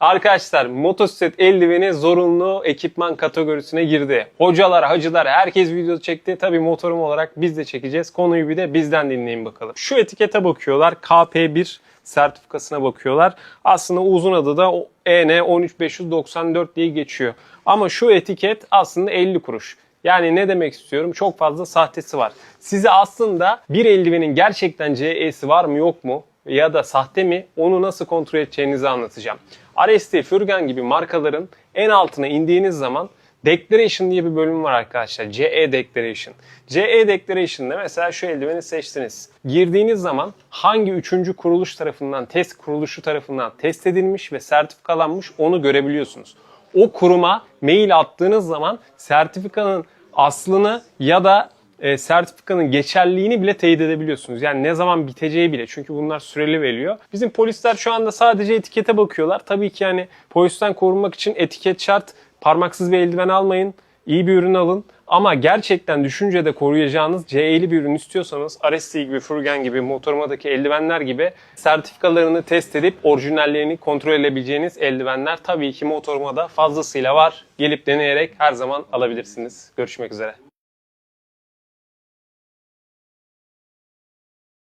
Arkadaşlar motosiklet eldiveni zorunlu ekipman kategorisine girdi. Hocalar, hacılar herkes video çekti. Tabii motorum olarak biz de çekeceğiz. Konuyu bir de bizden dinleyin bakalım. Şu etikete bakıyorlar. KP1 sertifikasına bakıyorlar. Aslında uzun adı da EN 13594 diye geçiyor. Ama şu etiket aslında 50 kuruş. Yani ne demek istiyorum? Çok fazla sahtesi var. Size aslında bir eldivenin gerçekten CE'si var mı yok mu? Ya da sahte mi onu nasıl kontrol edeceğinizi anlatacağım. RST, Furgan gibi markaların en altına indiğiniz zaman Declaration diye bir bölüm var arkadaşlar. CE Declaration. CE Declaration'da mesela şu eldiveni seçtiniz. Girdiğiniz zaman hangi üçüncü kuruluş tarafından, test kuruluşu tarafından test edilmiş ve sertifikalanmış onu görebiliyorsunuz. O kuruma mail attığınız zaman sertifikanın aslını ya da e, sertifikanın geçerliliğini bile teyit edebiliyorsunuz. Yani ne zaman biteceği bile. Çünkü bunlar süreli veriliyor. Bizim polisler şu anda sadece etikete bakıyorlar. Tabii ki yani polisten korunmak için etiket şart. Parmaksız bir eldiven almayın. İyi bir ürün alın. Ama gerçekten düşüncede koruyacağınız CE'li bir ürün istiyorsanız RST gibi, Furgan gibi, motorumadaki eldivenler gibi sertifikalarını test edip orijinallerini kontrol edebileceğiniz eldivenler tabii ki motorumada fazlasıyla var. Gelip deneyerek her zaman alabilirsiniz. Görüşmek üzere.